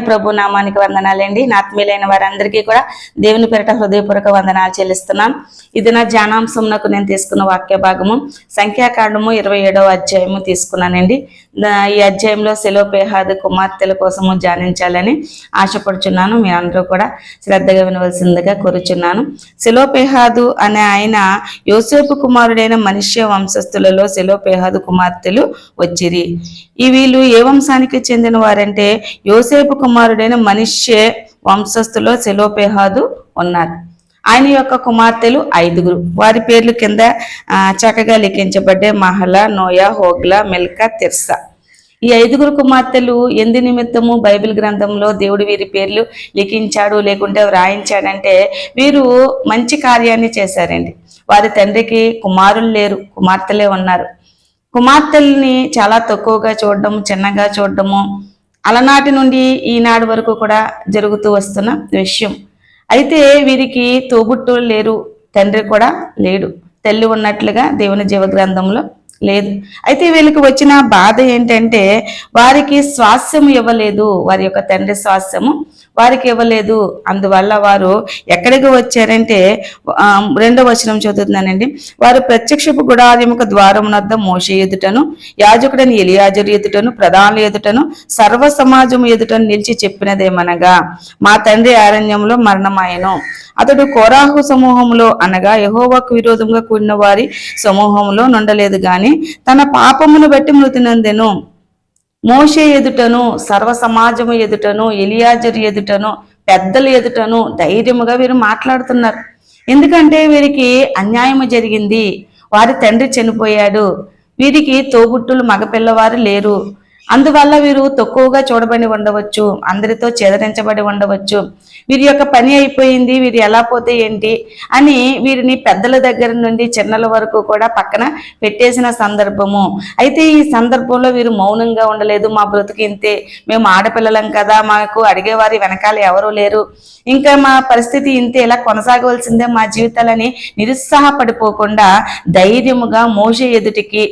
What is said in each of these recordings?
ప్రభు నామానికి వందనాలండి. నా ఆత్మీయులైన వారందరికీ కూడా దేవుని పేరిట హృదయపూర్వక వందనాలు చెల్లిస్తున్నాను ఇది నా ధ్యానాంశంనకు నేను తీసుకున్న వాక్య భాగము సంఖ్యాకాండము ఇరవై అధ్యాయము తీసుకున్నానండి. ఈ అధ్యాయంలో సెలోపేహాద్ కుమార్తెల కోసము ధ్యానించాలని ఆశపడుచున్నాను. మీ అందరూ కూడా శ్రద్ధగా వినవలసిందిగా కోరుచున్నాను. సెలోపేహాదు అనే ఆయన యోసేపు కుమారుడైన మనుష్య వంశస్థులలో సెలోపేహాదు కుమార్తెలు వచ్చిరి. ఈ వీళ్ళు ఏ వంశానికి చెందిన వారంటే యోసేపు కుమారుడైన మనుష్య వంశస్థులో సెలోపేహాదు ఉన్నారు. ఆయన యొక్క కుమార్తెలు ఐదుగురు. వారి పేర్లు కింద చక్కగా లిఖించబడ్డే Mahlah Noah Hoglah Milcah Tirzah. ఈ ఐదుగురు కుమార్తెలు ఎందు నిమిత్తము బైబిల్ గ్రంథంలో దేవుడు వీరి పేర్లు లిఖించాడు లేకుంటే వ్రాయించాడంటే వీరు మంచి కార్యాన్ని చేశారండి. వారి తండ్రికి కుమారులు లేరు కుమార్తెలే ఉన్నారు. కుమార్తెల్ని చాలా తక్కువగా చూడడం చిన్నగా చూడడము అలనాటి నుండి ఈనాడు వరకు కూడా జరుగుతూ వస్తున్న విషయం. అయితే వీరికి తోబుట్టులు లేరు తండ్రి కూడా లేడు. తల్లి ఉన్నట్లుగా దేవుని జీవ గ్రంథంలో లేదు. అయితే వీళ్ళకి వచ్చిన బాధ ఏంటంటే వారికి స్వాస్థ్యము ఇవ్వలేదు. వారి యొక్క తండ్రి స్వాస్థ్యము వారికి ఇవ్వలేదు. అందువల్ల వారు ఎక్కడికి వచ్చారంటే రెండవ వచనం చదువుతున్నానండి. వారు ప్రత్యక్షపు గుడారముక ద్వారం వద్ద మోషే ఎదుటను యాజకుడని ఎలియాజరు ఎదుటను ప్రధానుల ఎదుటను సర్వ సమాజము ఎదుటను నిలిచి చెప్పినదేమనగా మా తండ్రి అరణ్యంలో మరణమాయను. అతడు కోరాహు సమూహంలో అనగా యహోవాకు విరోధంగా కూడిన వారి సమూహంలో నుండలేదు గాని తన పాపమును బట్టి మృతి నందెను. మోషే ఎదుటను సర్వ సమాజము ఎదుటను ఎలియాజరు ఎదుటను పెద్దల ఎదుటను ధైర్యముగా వీరు మాట్లాడుతున్నారు. ఎందుకంటే వీరికి అన్యాయము జరిగింది. వారి తండ్రి చనిపోయాడు. వీరికి తోబుట్టులు మగపిల్లవారు లేరు. అందువల్ల వీరు తక్కువగా చూడబడి ఉండవచ్చు అందరితో చెదరించబడి ఉండవచ్చు. వీరి యొక్క పని అయిపోయింది వీరు ఎలా పోతే ఏంటి అని వీరిని పెద్దల దగ్గర నుండి చిన్నల వరకు కూడా పక్కన పెట్టేసిన సందర్భము. అయితే ఈ సందర్భంలో వీరు మౌనంగా ఉండలేదు మా బ్రతుకు ఇంతే మేము ఆడపిల్లలం కదా మాకు అడిగేవారి వెనకాల ఎవరూ లేరు. ఇంకా మా పరిస్థితి ఇంతే ఇలా కొనసాగవలసిందే మా జీవితాలని నిరుత్సాహపడిపోకుండా ధైర్యముగా మోసే ఎదుటికి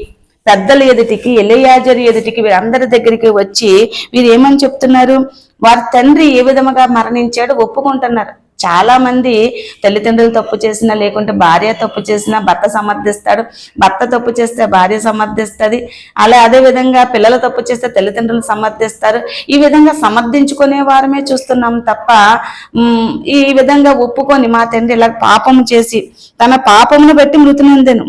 పెద్దల ఎదుటికి ఎలయాజరు ఎదుటికి వీరందరి దగ్గరికి వచ్చి వీరు ఏమని చెప్తున్నారు? వారి తండ్రి ఏ విధముగా మరణించాడో? ఒప్పుకుంటున్నారు. చాలా మంది తల్లిదండ్రులు తప్పు చేసినా లేకుంటే భార్య తప్పు చేసినా భర్త సమర్థిస్తాడు. భర్త తప్పు చేస్తే భార్య సమర్థిస్తుంది. అలా అదే విధంగా పిల్లలు తప్పు చేస్తే తల్లిదండ్రులు సమర్థిస్తారు. ఈ విధంగా సమర్థించుకునే వారమే చూస్తున్నాం తప్ప ఈ విధంగా ఒప్పుకొని మా తండ్రి ఇలా పాపము చేసి తన పాపమును బట్టి మృతి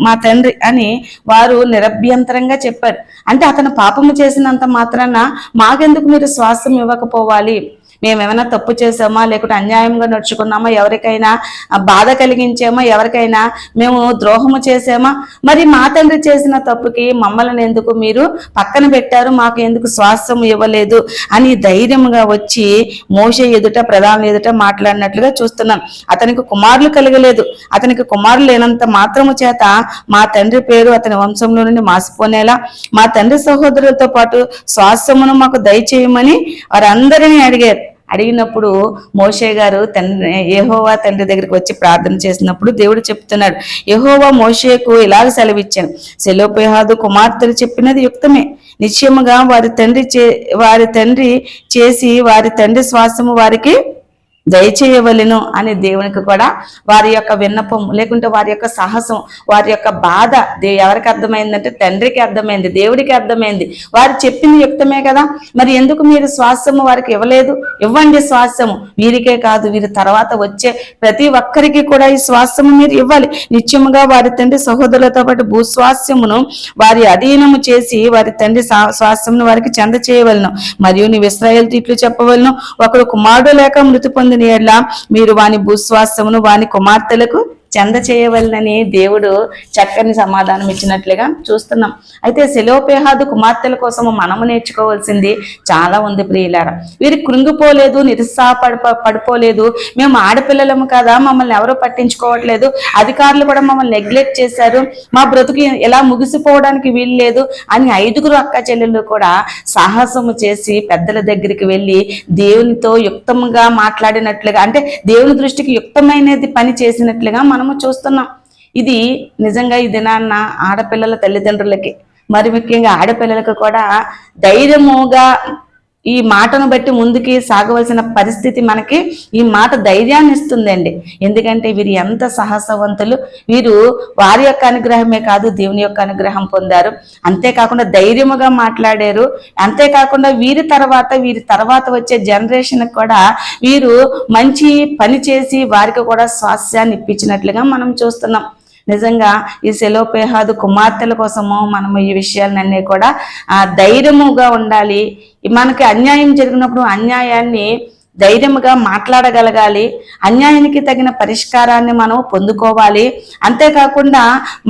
మా తండ్రి అని వారు నిరభ్యంతరంగా చెప్పారు. అంటే అతను పాపము చేసినంత మాత్రాన మాకెందుకు మీరు శ్వాసం ఇవ్వకపోవాలి? మేము ఏమైనా తప్పు చేసామా లేకుంటే అన్యాయంగా నడుచుకున్నామా? ఎవరికైనా బాధ కలిగించామా? ఎవరికైనా మేము ద్రోహము చేసామా మరి మా తండ్రి చేసిన తప్పుకి మమ్మల్ని ఎందుకు మీరు పక్కన పెట్టారు? మాకు ఎందుకు శ్వాసం ఇవ్వలేదు? అని ధైర్యంగా వచ్చి మోష ఎదుట ప్రధాన ఎదుట మాట్లాడినట్లుగా చూస్తున్నాం. అతనికి కుమారులు కలగలేదు. అతనికి కుమారులు లేనంత మాత్రము చేత మా తండ్రి పేరు అతని వంశంలో నుండి మాసిపోనేలా. మా తండ్రి సహోదరులతో పాటు శ్వాసమును మాకు దయచేయమని వారందరినీ అడిగారు. అడిగినప్పుడు మోషే గారు తండ్రి యహోవా తండ్రి దగ్గరికి వచ్చి ప్రార్థన చేసినప్పుడు దేవుడు చెప్తున్నాడు యహోవా మోషేకు ఇలాగ సెలవిచ్చాను సెలోపేహాదు కుమార్తెలు చెప్పినది యుక్తమే. నిశ్చయముగా వారి తండ్రి చే వారి తండ్రి చేసి వారి తండ్రి శ్వాసము వారికి దయచేయవలను అని దేవునికి కూడా వారి యొక్క విన్నపం లేకుంటే వారి యొక్క సాహసం వారి యొక్క బాధ దే ఎవరికి అర్థమైందంటే తండ్రికి అర్థమైంది దేవుడికి అర్థమైంది. వారు చెప్పింది యుక్తమే కదా. మరి ఎందుకు మీరు శ్వాసము వారికి ఇవ్వలేదు? ఇవ్వండి స్వాస్థ్యము వీరికే కాదు వీరి తర్వాత వచ్చే ప్రతి ఒక్కరికి కూడా ఈ శ్వాసము మీరు ఇవ్వాలి. నిత్యముగా వారి తండ్రి సహోదరులతో పాటు భూస్వాస్థ్యమును వారి అధీనము చేసి వారి తండ్రి శ్వాసమును వారికి చెంద చేయవలను మరియు నీవు ఇస్రాయేల్ ఇట్లు చెప్పవలను. ఒకడు కుమారుడు లేక మృతి పొంది ఎడ్ల మీరు వాని భూస్వాస్థ్యమును వాని కుమార్తెలకు చెంద చేయవలనని దేవుడు చక్కని సమాధానం ఇచ్చినట్లుగా చూస్తున్నాం. అయితే శిలోపేహాదు కుమార్తెల కోసం మనము నేర్చుకోవాల్సింది చాలా ఉంది ప్రియులారా. వీరు కృంగిపోలేదు నిరుత్సాహపడి పడిపోలేదు. మేము ఆడపిల్లలము కదా మమ్మల్ని ఎవరు పట్టించుకోవట్లేదు. అధికారులు కూడా మమ్మల్ని నెగ్లెక్ట్ చేశారు. మా బ్రతుకు ఎలా ముగిసిపోవడానికి వీలు లేదు అని ఐదుగురు అక్క చెల్లెళ్ళు కూడా సాహసము చేసి పెద్దల దగ్గరికి వెళ్ళి దేవునితో యుక్తంగా మాట్లాడినట్లుగా అంటే దేవుని దృష్టికి యుక్తమైనది పని చేసినట్లుగా మనం మనము చూస్తున్నాం. ఇది నిజంగా ఈ దినాన్న ఆడపిల్లల తల్లిదండ్రులకి మరి ముఖ్యంగా ఆడపిల్లలకు కూడా ధైర్యముగా ఈ మాటను బట్టి ముందుకి సాగవలసిన పరిస్థితి మనకి ఈ మాట ధైర్యాన్ని ఇస్తుందండి. ఎందుకంటే వీరు ఎంత సాహసవంతులు. వీరు వారి యొక్క అనుగ్రహమే కాదు దేవుని యొక్క అనుగ్రహం పొందారు. అంతేకాకుండా ధైర్యముగా మాట్లాడారు. అంతేకాకుండా వీరి తర్వాత వీరి తర్వాత వచ్చే జనరేషన్ కూడా వీరు మంచి పని చేసి వారికి కూడా స్వాస్యాన్ని ఇప్పించినట్లుగా మనం చూస్తున్నాం. నిజంగా ఈ సెలోపేహాదు కుమార్తెల కోసము మనము ఈ విషయాలన్నీ కూడా ఆ ధైర్యముగా ఉండాలి. మనకి అన్యాయం జరిగినప్పుడు అన్యాయాన్ని ధైర్యంగా మాట్లాడగలగాలి. అన్యాయానికి తగిన పరిష్కారాన్ని మనం పొందుకోవాలి. అంతేకాకుండా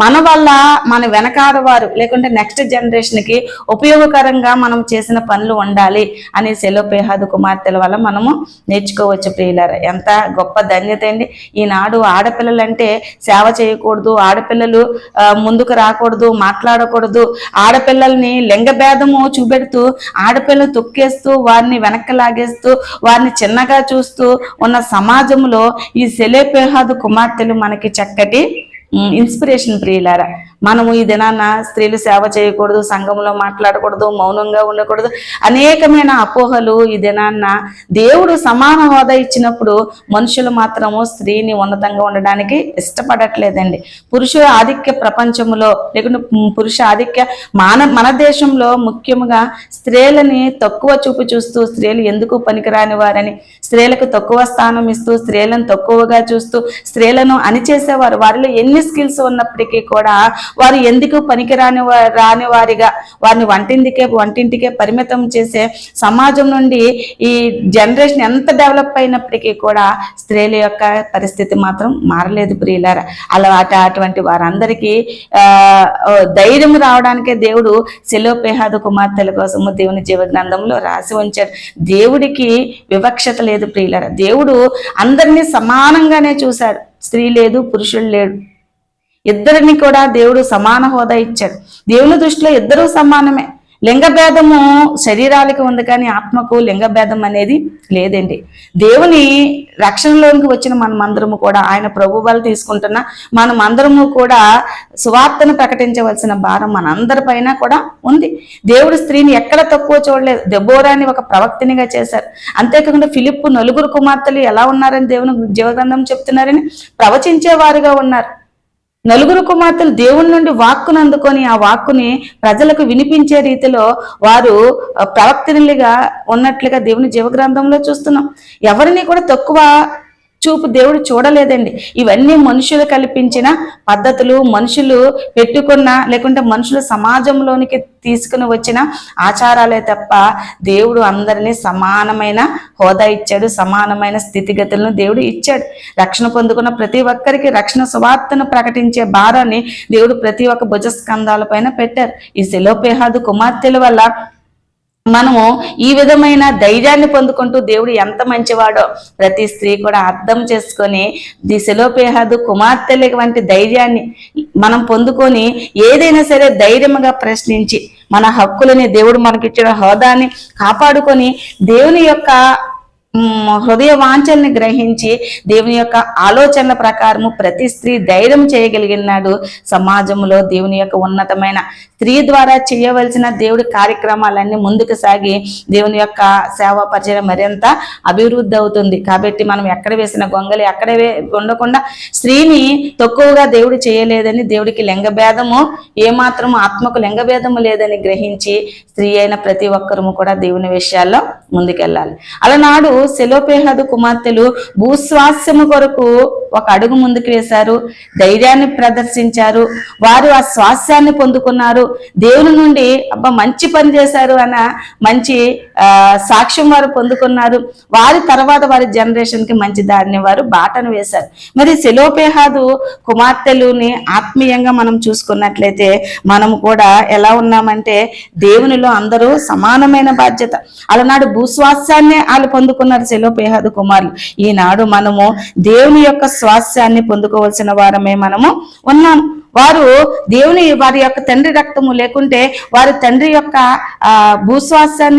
మన వల్ల మన వెనకాడ వారు లేకుంటే నెక్స్ట్ జనరేషన్కి ఉపయోగకరంగా మనం చేసిన పనులు ఉండాలి అని సెలోపేహాదు కుమార్తెల వల్ల మనము నేర్చుకోవచ్చు ప్రియులారా. ఎంత గొప్ప ధన్యత అండి. ఈనాడు ఆడపిల్లలంటే సేవ చేయకూడదు ఆడపిల్లలు ముందుకు రాకూడదు మాట్లాడకూడదు. ఆడపిల్లల్ని లింగభేదము చూపెడుతూ ఆడపిల్లలు తొక్కేస్తూ వారిని వెనక్కి లాగేస్తూ వారిని చిన్నగా చూస్తూ ఉన్న సమాజంలో ఈ సెలేపేహాదు కుమార్తెలు మనకి చక్కటి ఇన్స్పిరేషన్ ప్రియులారా. మనము ఈ దినాన స్త్రీలు సేవ చేయకూడదు సంఘంలో మాట్లాడకూడదు మౌనంగా ఉండకూడదు. అనేకమైన అపోహలు ఈ దినాన్న దేవుడు సమాన హోదా ఇచ్చినప్పుడు మనుషులు మాత్రము స్త్రీని ఉన్నతంగా ఉండడానికి ఇష్టపడట్లేదండి. పురుషుల ఆధిక్య ప్రపంచంలో లేకుంటే పురుష ఆధిక్య మాన మన దేశంలో ముఖ్యంగా స్త్రీలని తక్కువ చూపు చూస్తూ స్త్రీలు ఎందుకు పనికిరాని వారని స్త్రీలకు తక్కువ స్థానం ఇస్తూ స్త్రీలను తక్కువగా చూస్తూ స్త్రీలను అణిచేసేవారు. వారిలో ఎన్ని స్కిల్స్ ఉన్నప్పటికీ కూడా వారు ఎందుకు పనికిరాని రాని వారిగా వారిని వంటింటికే వంటింటికే పరిమితం చేసే సమాజం నుండి ఈ జనరేషన్ ఎంత డెవలప్ అయినప్పటికీ కూడా స్త్రీల యొక్క పరిస్థితి మాత్రం మారలేదు ప్రియులారా. అలా అటువంటి వారందరికీ ఆ ధైర్యం రావడానికే దేవుడు శిలోపేహాదు కుమార్తెల కోసము దేవుని జీవ గ్రంథంలో రాసి ఉంచాడు. దేవుడికి వివక్షత లేదు ప్రియులారా. దేవుడు అందరినీ సమానంగానే చూశాడు. స్త్రీ లేదు పురుషుడు లేడు. ఇద్దరిని కూడా దేవుడు సమాన హోదా ఇచ్చాడు. దేవుని దృష్టిలో ఇద్దరూ సమానమే. లింగభేదము శరీరాలకి ఉంది కానీ ఆత్మకు లింగభేదం అనేది లేదండి. దేవుని రక్షణలోనికి వచ్చిన మనమందరము కూడా ఆయన ప్రభువాలు తీసుకుంటున్న మనమందరము కూడా సువార్తను ప్రకటించవలసిన భారం మనందరిపైన కూడా ఉంది. దేవుడు స్త్రీని ఎక్కడ తక్కువ చూడలేదు. దెబోరాని ఒక ప్రవక్తినిగా చేశారు. అంతేకాకుండా ఫిలిప్పు నలుగురు కుమార్తెలు ఎలా ఉన్నారని దేవుని జీవగ్రంథం చెప్తున్నారని ప్రవచించేవారుగా ఉన్నారు. నలుగురు కుమార్తెలు దేవుని నుండి వాక్కును అందుకొని ఆ వాక్కుని ప్రజలకు వినిపించే రీతిలో వారు ఆ, ప్రవక్తనిలుగా ఉన్నట్లుగా దేవుని జీవగ్రంథంలో చూస్తున్నాం. ఎవరిని కూడా తక్కువ చూపు దేవుడు చూడలేదండి. ఇవన్నీ మనుషులు కల్పించిన పద్ధతులు మనుషులు పెట్టుకున్న లేకుంటే మనుషులు సమాజంలోనికి తీసుకుని వచ్చిన ఆచారాలే తప్ప దేవుడు అందరినీ సమానమైన హోదా ఇచ్చాడు సమానమైన స్థితిగతులను దేవుడు ఇచ్చాడు. రక్షణ పొందుకున్న ప్రతి ఒక్కరికి రక్షణ సువార్తను ప్రకటించే భారాన్ని దేవుడు ప్రతి ఒక్క భుజస్కంధాల పైన పెట్టారు. ఈ శిలోపేహాదు కుమార్తెల వల్ల మనము ఈ విధమైన ధైర్యాన్ని పొందుకుంటూ దేవుడు ఎంత మంచివాడో ప్రతి స్త్రీ కూడా అర్థం చేసుకొని దిశలోపేహాదు కుమార్తెల వంటి ధైర్యాన్ని మనం పొందుకొని ఏదైనా సరే ధైర్యముగా ప్రశ్నించి మన హక్కులని దేవుడు మనకిచ్చిన హోదాని కాపాడుకొని దేవుని యొక్క హృదయ వాంఛల్ని గ్రహించి దేవుని యొక్క ఆలోచనల ప్రకారము ప్రతి స్త్రీ ధైర్యం చేయగలిగినాడు. సమాజంలో దేవుని యొక్క ఉన్నతమైన స్త్రీ ద్వారా చేయవలసిన దేవుడి కార్యక్రమాలన్నీ ముందుకు సాగి దేవుని యొక్క సేవా పరిచయం మరింత అభివృద్ధి అవుతుంది. కాబట్టి మనం ఎక్కడ వేసిన గొంగలి అక్కడే వే- ఉండకుండా స్త్రీని తక్కువగా దేవుడు చేయలేదని దేవుడికి లింగభేదము ఏమాత్రము ఆత్మకు లింగభేదము లేదని గ్రహించి స్త్రీ అయిన ప్రతి ఒక్కరము కూడా దేవుని విషయాల్లో ముందుకెళ్ళాలి. అలనాడు సెలోపేహదు కుమార్తెలు భూస్వాస్యము కొరకు ఒక అడుగు ముందుకు వేశారు. ధైర్యాన్ని ప్రదర్శించారు. వారు ఆ స్వాస్యాన్ని పొందుకున్నారు. దేవుని నుండి అబ్బా మంచి పని చేశారు అన్న మంచి సాక్ష్యం వారు పొందుకున్నారు. వారి తర్వాత వారి జనరేషన్కి మంచి దారిని వారు బాటను వేశారు. మరి సెలోపేహాదు కుమార్తెలుని ఆత్మీయంగా మనం చూసుకున్నట్లయితే మనము కూడా ఎలా ఉన్నామంటే దేవునిలో అందరూ సమానమైన బాధ్యత. అలనాడు భూస్వాస్యాన్ని వాళ్ళు పొందుకున్నారు. సెలోపేహాదు కుమారులు. ఈనాడు మనము దేవుని యొక్క స్వాస్యాన్ని పొందుకోవలసిన వారమే మనము ఉన్నాం వారు దేవుని వారి యొక్క తండ్రి రక్తము లేకుంటే వారి తండ్రి యొక్క ఆ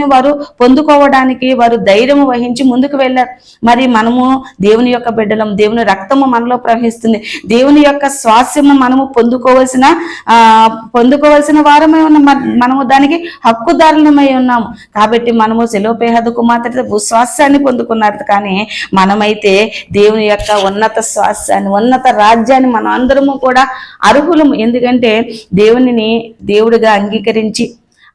వారు పొందుకోవడానికి వారు ధైర్యం వహించి ముందుకు వెళ్ళారు. మరి మనము దేవుని యొక్క బిడ్డలం దేవుని రక్తము మనలో ప్రవహిస్తుంది. దేవుని యొక్క స్వాస్యము మనము పొందుకోవలసిన ఆ పొందుకోవలసిన వారమై ఉన్నాం. మనము దానికి హక్కుదారులమై ఉన్నాము. కాబట్టి మనము సెలోపేహద కుమార్తె భూస్వాస్యాన్ని పొందుకున్నారు. కానీ మనమైతే దేవుని యొక్క ఉన్నత స్వాస్యాన్ని ఉన్నత రాజ్యాన్ని మనం అందరము కూడా అర్హులము ఎందుకంటే దేవునిని దేవుడిగా అంగీకరించి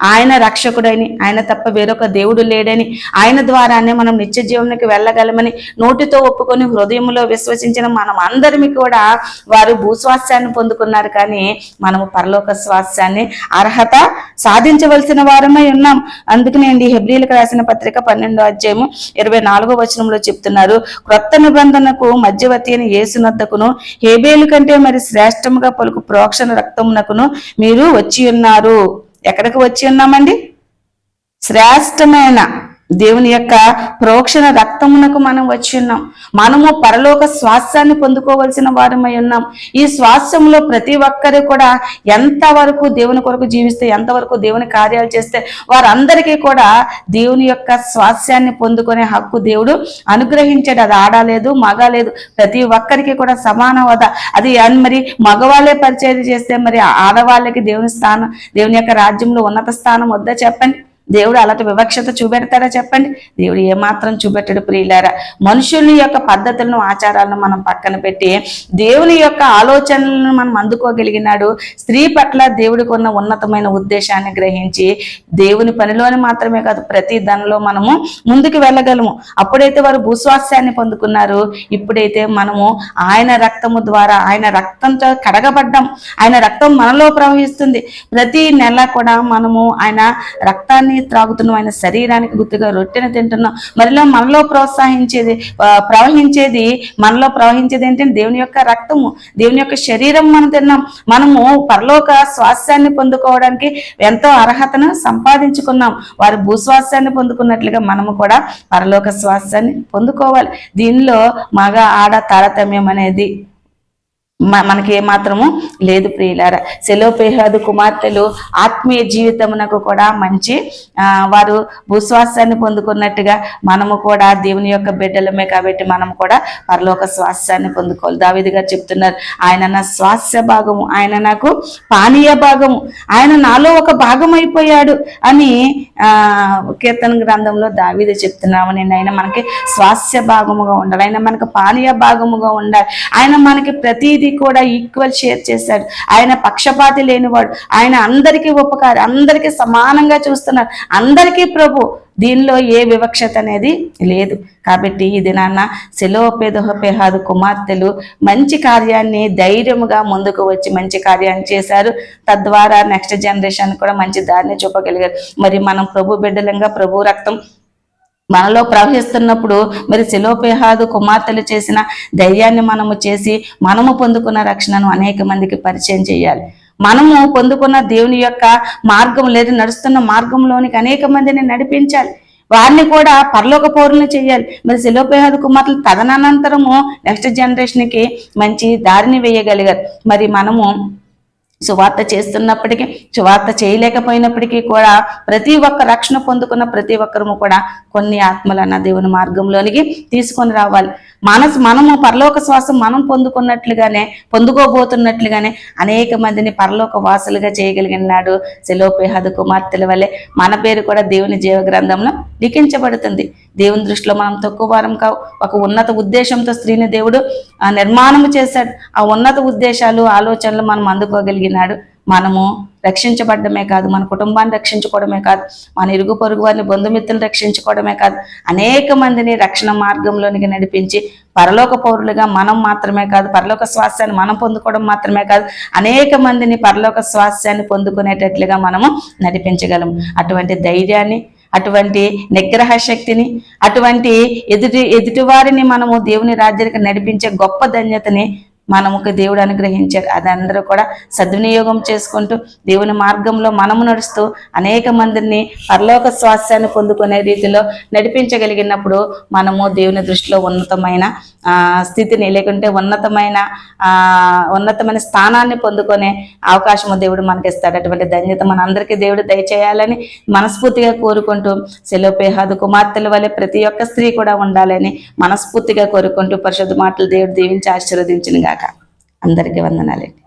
ఆయన రక్షకుడని ఆయన తప్ప వేరొక దేవుడు లేడని ఆయన ద్వారానే మనం నిత్య జీవనకి వెళ్ళగలమని నోటితో ఒప్పుకొని హృదయంలో విశ్వసించిన మనం అందరిమి కూడా వారు భూస్వాస్యాన్ని పొందుకున్నారు. కానీ మనము పరలోక స్వాస్యాన్ని అర్హత సాధించవలసిన వారమై ఉన్నాం. అందుకనే అండి హెబ్రిలకు రాసిన పత్రిక పన్నెండో అధ్యాయము ఇరవై నాలుగో వచనంలో చెప్తున్నారు క్రొత్త నిబంధనకు మధ్యవర్తి అయిన ఏసునద్దకును హేబేలు కంటే మరి శ్రేష్టముగా పలుకు ప్రోక్షణ రక్తమునకును మీరు వచ్చి ఉన్నారు. ఎక్కడికి వచ్చి ఉన్నామండి? శ్రేష్టమైన దేవుని యొక్క ప్రోక్షణ రక్తమునకు మనం వచ్చి ఉన్నాం. మనము పరలోక శ్వాసాన్ని పొందుకోవలసిన వారమై ఉన్నాం. ఈ శ్వాసంలో ప్రతి ఒక్కరు కూడా ఎంతవరకు దేవుని కొరకు జీవిస్తే ఎంతవరకు దేవుని కార్యాలు చేస్తే వారందరికీ కూడా దేవుని యొక్క స్వాస్యాన్ని పొందుకునే హక్కు దేవుడు అనుగ్రహించాడు. అది ఆడలేదు మగ లేదు. ప్రతి ఒక్కరికి కూడా సమాన హోదా అది మరి మగవాళ్ళే పరిచయం చేస్తే మరి ఆడవాళ్ళకి దేవుని స్థానం దేవుని యొక్క రాజ్యంలో ఉన్నత స్థానం వద్దా చెప్పండి. దేవుడు అలాంటి వివక్షత చూపెడతాడా చెప్పండి? దేవుడు ఏమాత్రం చూపెట్టడు ప్రియులారా. మనుషుల యొక్క పద్ధతులను ఆచారాలను మనం పక్కన పెట్టి దేవుని యొక్క ఆలోచనలను మనం అందుకోగలిగినాడు. స్త్రీ పట్ల దేవుడికి ఉన్న ఉన్నతమైన ఉద్దేశాన్ని గ్రహించి దేవుని పనిలోని మాత్రమే కాదు ప్రతి దానిలో మనము ముందుకు వెళ్ళగలము. అప్పుడైతే వారు భూస్వాస్యాన్ని పొందుకున్నారు. ఇప్పుడైతే మనము ఆయన రక్తము ద్వారా ఆయన రక్తంతో కడగబడ్డాం. ఆయన రక్తం మనలో ప్రవహిస్తుంది. ప్రతి నెల కూడా మనము ఆయన రక్తాన్ని త్రాగుతున్నాం ఆయన శరీరానికి గుర్తుగా రొట్టెని తింటున్నాం. మరిలో మనలో ప్రోత్సహించేది ప్రవహించేది మనలో ప్రవహించేది ఏంటంటే దేవుని యొక్క రక్తము దేవుని యొక్క శరీరం మనం తిన్నాం. మనము పరలోక స్వాస్థ్యాన్ని పొందుకోవడానికి ఎంతో అర్హతను సంపాదించుకున్నాం. వారు భూస్వాస్యాన్ని పొందుకున్నట్లుగా మనము కూడా పరలోక స్వాస్థ్యాన్ని పొందుకోవాలి. దీనిలో మగ ఆడ తారతమ్యం అనేది మనకి ఏమాత్రము లేదు ప్రియులార. సెలోపేహాదు కుమార్తెలు ఆత్మీయ జీవితమునకు కూడా మంచి వారు భూస్వాస్థ్యాన్ని పొందుకున్నట్టుగా మనము కూడా దేవుని యొక్క బిడ్డలమే కాబట్టి మనం కూడా పరలోక స్వాస్థ్యాన్ని పొందుకోవాలి. దావిది గారు చెప్తున్నారు ఆయన నా స్వాస్థ్య భాగము ఆయన నాకు పానీయ భాగము ఆయన నాలో ఒక భాగం అయిపోయాడు అని కీర్తన గ్రంథంలో దావిది చెప్తున్నాము. నేను ఆయన మనకి స్వాస్య భాగముగా ఉండాలి ఆయన మనకు పానీయ భాగముగా ఉండాలి. ఆయన మనకి ప్రతిదీ కూడా ఈక్వల్ షేర్ చేశాడు. ఆయన పక్షపాతి లేనివాడు. ఆయన అందరికీ ఉపకారి అందరికీ సమానంగా చూస్తున్నారు. అందరికీ ప్రభు దీనిలో ఏ వివక్షత అనేది లేదు. కాబట్టి ఇది నాన్న సెలోపేదోపేహాదు కుమార్తెలు మంచి కార్యాన్ని ధైర్యముగా ముందుకు వచ్చి మంచి కార్యాన్ని చేశారు. తద్వారా నెక్స్ట్ జనరేషన్ కూడా మంచి దారిని చూపగలిగారు. మరి మనం ప్రభు బిడ్డలంగా ప్రభు రక్తం మనలో ప్రవహిస్తున్నప్పుడు మరి శిలోపేహాదు కుమార్తెలు చేసిన ధైర్యాన్ని మనము చేసి మనము పొందుకున్న రక్షణను అనేక మందికి పరిచయం చేయాలి. మనము పొందుకున్న దేవుని యొక్క మార్గం లేదు నడుస్తున్న మార్గంలోనికి అనేక మందిని నడిపించాలి. వారిని కూడా పరలోక పౌరులను చేయాలి. మరి శిలోపేహాదు కుమార్తెలు తదనంతరము నెక్స్ట్ జనరేషన్కి మంచి దారిని వేయగలిగారు. మరి మనము సువార్త చేస్తున్నప్పటికీ సువార్త చేయలేకపోయినప్పటికీ కూడా ప్రతి ఒక్క రక్షణ పొందుకున్న ప్రతి ఒక్కరము కూడా కొన్ని ఆత్మలన్న దేవుని మార్గంలోనికి తీసుకొని రావాలి. మనసు మనము పరలోక శ్వాసం మనం పొందుకున్నట్లుగానే పొందుకోబోతున్నట్లుగానే అనేక మందిని పరలోక వాసులుగా చేయగలిగినాడు శిలోపేహద కుమార్తెల వల్లే మన పేరు కూడా దేవుని జీవ గ్రంథంలో లిఖించబడుతుంది. దేవుని దృష్టిలో మనం తక్కువ వారం కావు. ఒక ఉన్నత ఉద్దేశంతో స్త్రీని దేవుడు ఆ నిర్మాణము చేశాడు. ఆ ఉన్నత ఉద్దేశాలు ఆలోచనలు మనం అందుకోగలిగినాడు. మనము రక్షించబడమే కాదు మన కుటుంబాన్ని రక్షించుకోవడమే కాదు మన ఇరుగు పొరుగు వారిని బంధుమిత్రులు రక్షించుకోవడమే కాదు అనేక మందిని రక్షణ మార్గంలోనికి నడిపించి పరలోక పౌరులుగా మనం మాత్రమే కాదు పరలోక స్వాస్యాన్ని మనం పొందుకోవడం మాత్రమే కాదు అనేక మందిని పరలోక స్వాస్యాన్ని పొందుకునేటట్లుగా మనము నడిపించగలం అటువంటి ధైర్యాన్ని అటువంటి నిగ్రహ శక్తిని అటువంటి ఎదుటి ఎదుటివారిని మనము దేవుని రాజ్యానికి నడిపించే గొప్ప ధన్యతని మనముకు దేవుడు అనుగ్రహించారు అది అందరూ కూడా సద్వినియోగం చేసుకుంటూ దేవుని మార్గంలో మనము నడుస్తూ అనేక మందిని పరలోక స్వాస్థ్యాన్ని పొందుకునే రీతిలో నడిపించగలిగినప్పుడు మనము దేవుని దృష్టిలో ఉన్నతమైన ఆ, స్థితిని లేకుంటే ఉన్నతమైన ఆ ఉన్నతమైన స్థానాన్ని పొందుకునే అవకాశము దేవుడు మనకి ఇస్తాడు అటువంటి ధన్యత మనందరికీ దేవుడు దయచేయాలని మనస్ఫూర్తిగా కోరుకుంటూ సెలోపేహాదు కుమార్తెల వలె ప్రతి ఒక్క స్త్రీ కూడా ఉండాలని మనస్ఫూర్తిగా కోరుకుంటూ పరిశుద్ధ మాటలు దేవుడు దీవించి ఆశీర్వదించిన గాక అందరికీ వందనాలండి.